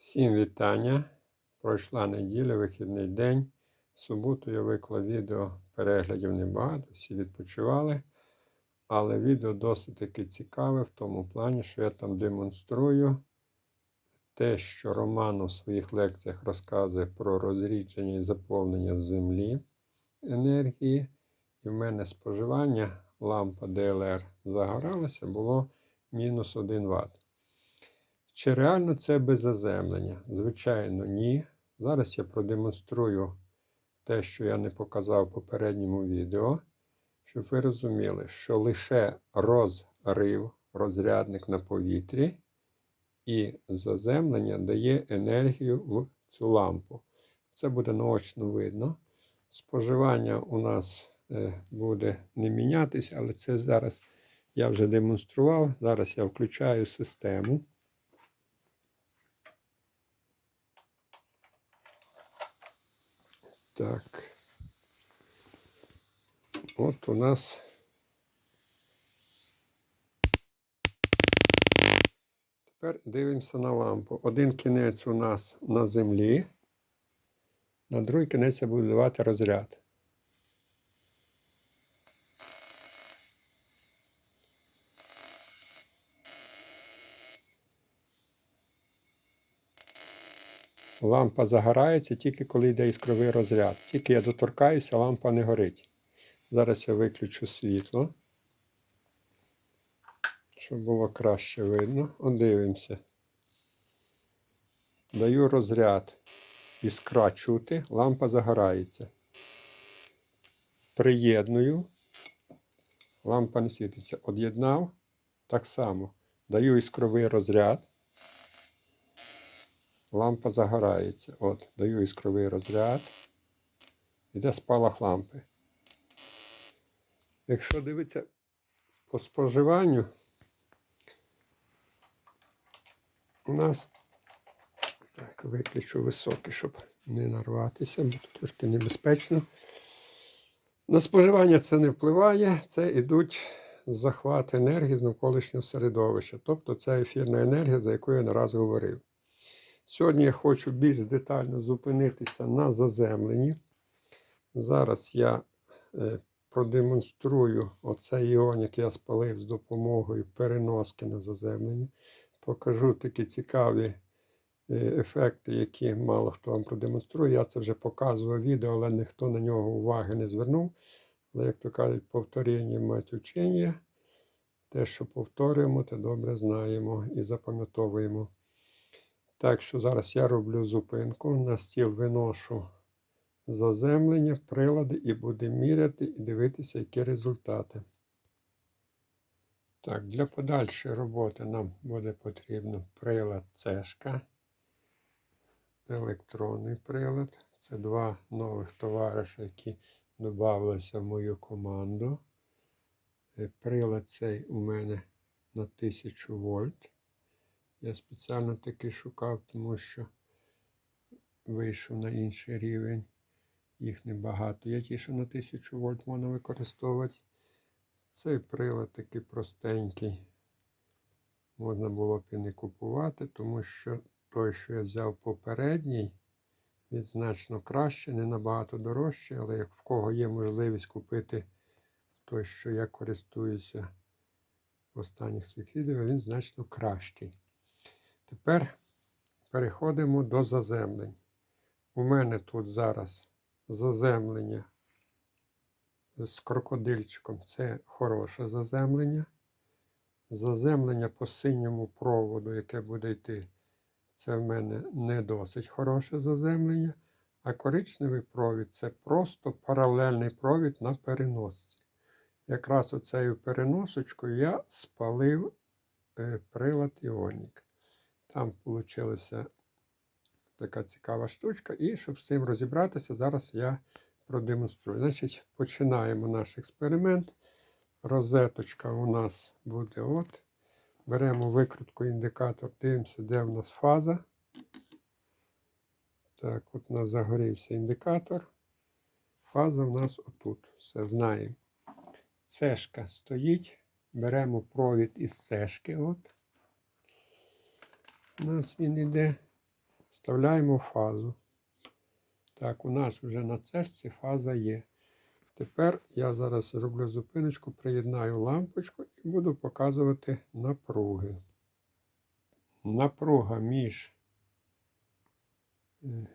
Всім вітання. Пройшла неділя, вихідний день. В суботу я виклав відео, переглядів небагато, всі відпочивали. Але відео досить таки цікаве в тому плані, що я там демонструю те, що Роман у своїх лекціях розказує про розрідження і заповнення землі енергії. І в мене споживання лампа DLR загоралася було мінус 1 Вт. Чи реально це без заземлення? Звичайно, ні. Зараз я продемонструю те, що я не показав в попередньому відео, щоб ви розуміли, що лише розрив, розрядник на повітрі і заземлення дає енергію в цю лампу. Це буде наочно видно. Споживання у нас е, буде не мінятися, але це зараз я вже демонстрував. Зараз я включаю систему. Так. От у нас тепер дивимося на лампу. Один кінець у нас на землі, на другий кінець я буду давати розряд. Лампа загорається тільки коли йде іскровий розряд. Тільки я доторкаюся, лампа не горить. Зараз я виключу світло, щоб було краще видно. От дивимося. Даю розряд. Іскра чути, лампа загорається. Приєдную. Лампа не світиться. Од'єднав. Так само. Даю іскровий розряд. Лампа загорається. От, даю іскровий розряд. Іде спалах лампи. Якщо дивитися по споживанню, у нас так, виключу високий, щоб не нарватися, бо тут трошки небезпечно. На споживання це не впливає, це йдуть захват енергії з навколишнього середовища. Тобто це ефірна енергія, за яку я не раз говорив. Сьогодні я хочу більш детально зупинитися на заземленні. Зараз я е, продемонструю оцей іон, який я спалив з допомогою переноски на заземлення. Покажу такі цікаві е, ефекти, які мало хто вам продемонструє. Я це вже показував відео, але ніхто на нього уваги не звернув. Але, як то кажуть, повторення мать учення. Те, що повторюємо, те добре знаємо і запам'ятовуємо. Так що зараз я роблю зупинку, на стіл виношу заземлення, прилади і буду міряти і дивитися, які результати. Так, для подальшої роботи нам буде потрібно прилад цешка, електронний прилад. Це два нових товариша, які додалися в мою команду. Е, прилад цей у мене на 1000 вольт. Я спеціально таки шукав, тому що вийшов на інший рівень. Їх небагато. Я ті, що на 1000 вольт можна використовувати. Цей прилад такий простенький. Можна було б і не купувати, тому що той, що я взяв попередній, він значно краще, не набагато дорожче, але як в кого є можливість купити той, що я користуюся в останніх своїх відео, він значно кращий. Тепер переходимо до заземлень. У мене тут зараз заземлення з крокодильчиком це хороше заземлення. Заземлення по синьому проводу, яке буде йти, це в мене не досить хороше заземлення. А коричневий провід це просто паралельний провід на переносці. Якраз оцею переносочкою я спалив е, прилад Іонік. Там вийшла така цікава штучка. І щоб з цим розібратися, зараз я продемонструю. Значить, починаємо наш експеримент. Розеточка у нас буде от. Беремо викрутку індикатор, дивимося, де в нас фаза. Так, от у нас загорівся індикатор. Фаза в нас отут. Все знаємо. Цешка стоїть. Беремо провід із цешки. От. У нас він йде. Вставляємо фазу. Так, у нас вже на цешці фаза є. Тепер я зараз зроблю зупиночку, приєднаю лампочку і буду показувати напруги. Напруга між е,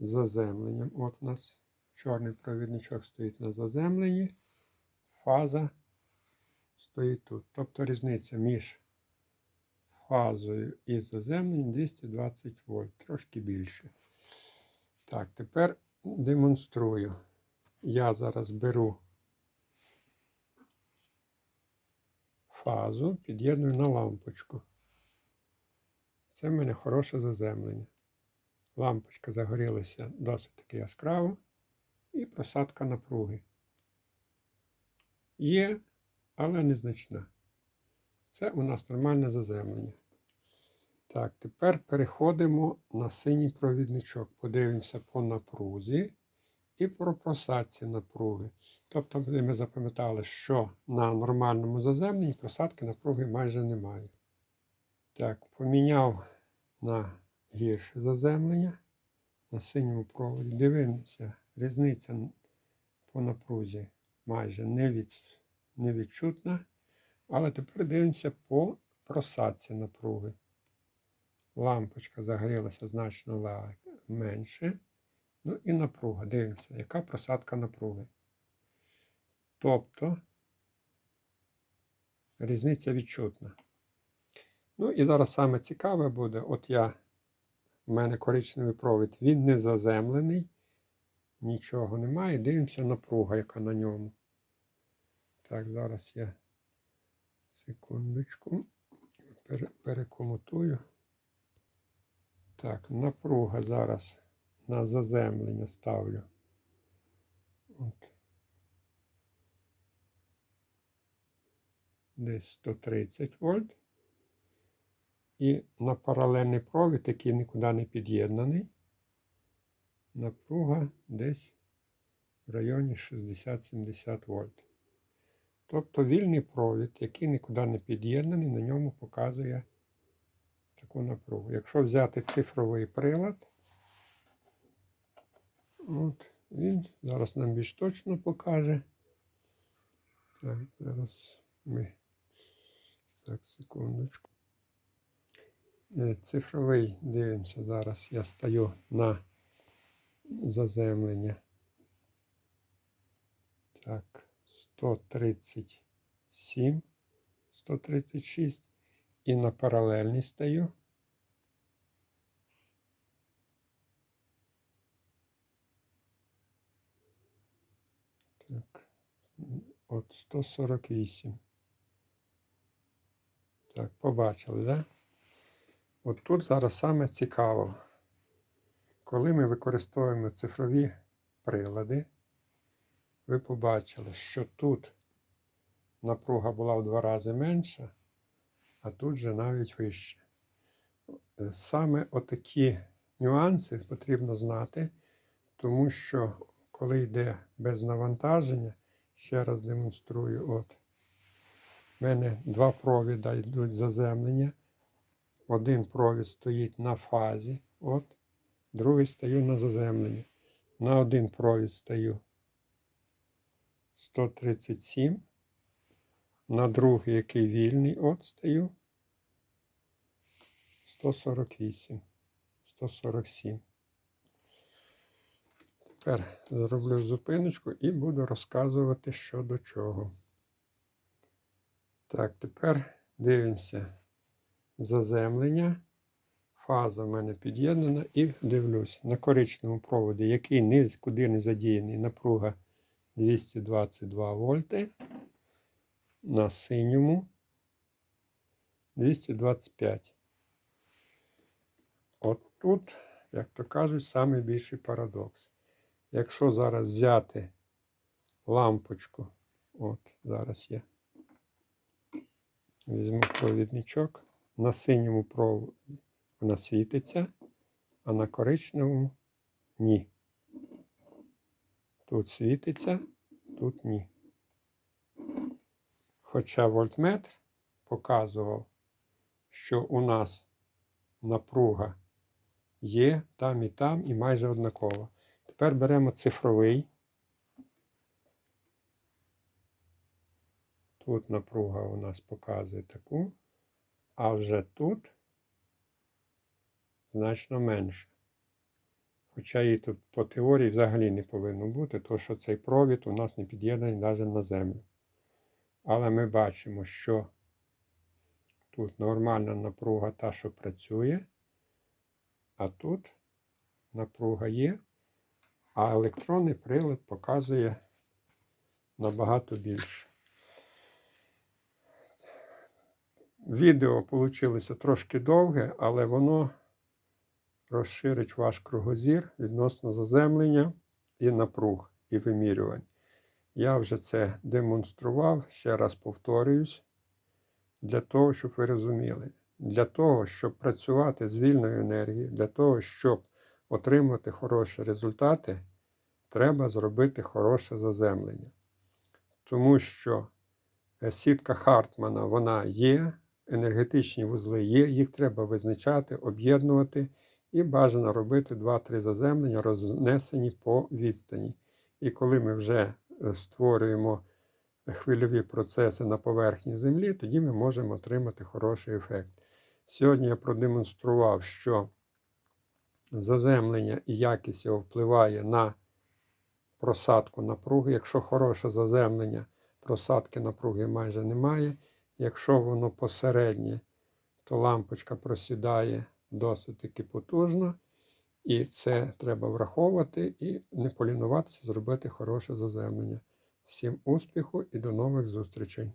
заземленням. От у нас чорний провідничок стоїть на заземленні, фаза стоїть тут. Тобто різниця між фазою і заземленням 220 вольт, трошки більше. Так, тепер демонструю. Я зараз беру фазу, під'єдную на лампочку. Це в мене хороше заземлення. Лампочка загорілася досить таки яскраво. І просадка напруги. Є, але незначна. Це у нас нормальне заземлення. Так, тепер переходимо на синій провідничок. Подивимося по напрузі і про просадці напруги. Тобто ми запам'ятали, що на нормальному заземленні просадки напруги майже немає. Так, поміняв на гірше заземлення на синьому проводі. Дивимося, різниця по напрузі майже не, від, не відчутна. Але тепер дивимося по просадці напруги. Лампочка загорілася значно менше. Ну і напруга. Дивимося, яка просадка напруги. Тобто різниця відчутна. Ну і зараз саме цікаве буде, от я, в мене коричневий провід, він не заземлений, нічого немає. Дивимося напруга, яка на ньому. Так, зараз я секундочку перекомутую. Так, напруга зараз на заземлення ставлю. От. Десь 130 вольт. І на паралельний провід, який нікуди не під'єднаний, напруга десь в районі 60-70 вольт. Тобто вільний провід, який нікуди не під'єднаний, на ньому показує таку напругу. Якщо взяти цифровий прилад, от, він зараз нам більш точно покаже. Так, зараз ми. Так, секундочку. Е, Цифровий дивимося зараз. Я стою на заземлення. Так, 137, 136. І на паралельний стою. Так, от 148. Так, побачили, да? От тут зараз саме цікаво, коли ми використовуємо цифрові прилади, ви побачили, що тут напруга була в два рази менша, а тут же навіть вище. Саме отакі нюанси потрібно знати, тому що коли йде без навантаження, ще раз демонструю, от, в мене два провіда йдуть заземлення. Один провід стоїть на фазі, от, другий стою на заземленні. На один провід стою 137, на другий, який вільний, от стою 148, 147. Тепер зроблю зупиночку і буду розказувати, що до чого. Так, тепер дивимося заземлення. Фаза в мене під'єднана і дивлюсь на коричневому проводі, який нікуди не задіяний напруга 222 вольти. На синьому 225. От тут, як то кажуть, найбільший парадокс. Якщо зараз взяти лампочку, от зараз я візьму провідничок, на синьому проводі вона світиться, а на коричневому ні. Тут світиться, тут ні. Хоча вольтметр показував, що у нас напруга є там і там, і майже однаково. Тепер беремо цифровий. Тут напруга у нас показує таку, а вже тут значно менше. Хоча її тут по теорії взагалі не повинно бути, тому що цей провід у нас не під'єднаний навіть на землю. Але ми бачимо, що тут нормальна напруга та, що працює, а тут напруга є, а електронний прилад показує набагато більше. Відео вийшло трошки довге, але воно розширить ваш кругозір відносно заземлення і напруг, і вимірювань. Я вже це демонстрував, ще раз повторююсь, для того, щоб ви розуміли. Для того, щоб працювати з вільною енергією, для того, щоб отримати хороші результати, треба зробити хороше заземлення. Тому що е, сітка Хартмана вона є, енергетичні вузли є, їх треба визначати, об'єднувати і бажано робити 2-3 заземлення, рознесені по відстані. І коли ми вже е, створюємо хвильові процеси на поверхні Землі, тоді ми можемо отримати хороший ефект. Сьогодні я продемонстрував, що заземлення і якість його впливає на просадку напруги. Якщо хороше заземлення, просадки напруги майже немає. Якщо воно посереднє, то лампочка просідає досить таки потужна. І це треба враховувати і не полінуватися, зробити хороше заземлення. Всім успіху і до нових зустрічей!